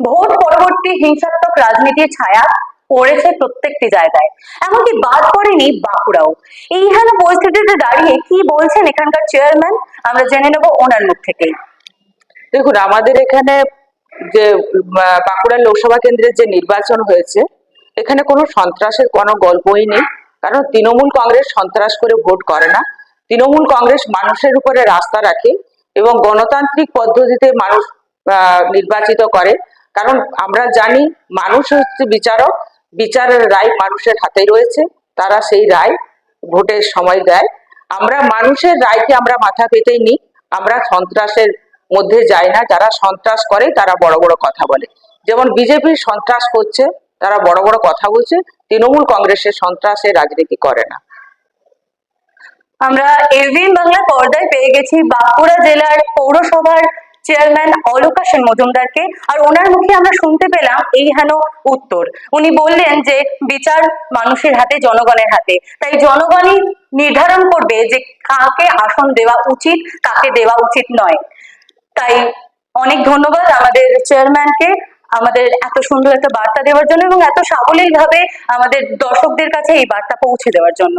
Vote পরবর্তী হিংসাত্মক রাজনীতির ছায়া পড়েছে প্রত্যেকটি জায়গায়। এমনকি বাদ পড়েনি বাঁকুড়াও। এই এইখানে পরিস্থিতিতে দাঁড়িয়ে কি বলছেন এখানকার চেয়ারম্যান? আমরা জেনে নেব ওনার মুখ থেকেই। দেখুন, আমাদের এখানে যে বাঁকুড়া লোকসভা কেন্দ্রের যে নির্বাচন হয়েছে, এখানে কোনো সন্ত্রাসের কোনো গল্পই নেই। কারণ তৃণমূল কংগ্রেস সন্ত্রাস করে ভোট করে না। তৃণমূল কংগ্রেস মানুষের উপরে রাস্তা রাখে এবং গণতান্ত্রিক পদ্ধতিতে মানুষ নির্বাচিত করে। কারণ আমরা জানি মানুষ হচ্ছে বিচারক, বিচারের রায় মানুষের হাতে রয়েছে, তারা সেই রায় ভোটের সময় দেয়। আমরা মানুষের রায়কে আমরা মাথা পেতেই নিই, আমরা সন্ত্রাসের মধ্যে যাই না, যারা সন্ত্রাস করে তারা বড় বড় কথা বলে। যেমন বিজেপি সন্ত্রাস করছে, তারা বড় বড় কথা বলছে, তৃণমূল কংগ্রেসের সন্ত্রাসের রাজনীতি করে না। আমরা এভিএন বাংলা পর্দায় পেয়ে গেছি বাঁকুড়া জেলার পৌরসভার চেয়ারম্যান অলোকা সেন মজুমদারকে আর ওনার মুখে আমরা শুনতে পেলাম এই হেন উত্তর। উনি বললেন যে, বিচার মানুষের হাতে, জনগণের হাতে। তাই জনগণই নির্ধারণ করবে যে কাকে আসন দেওয়া উচিত, কাকে দেওয়া উচিত নয়। তাই অনেক ধন্যবাদ আমাদের চেয়ারম্যানকে আমাদের এত সুন্দর একটা বার্তা দেওয়ার জন্য এবং এত সাবলীল ভাবে আমাদের দর্শকদের কাছে এই বার্তা পৌঁছে দেওয়ার জন্য।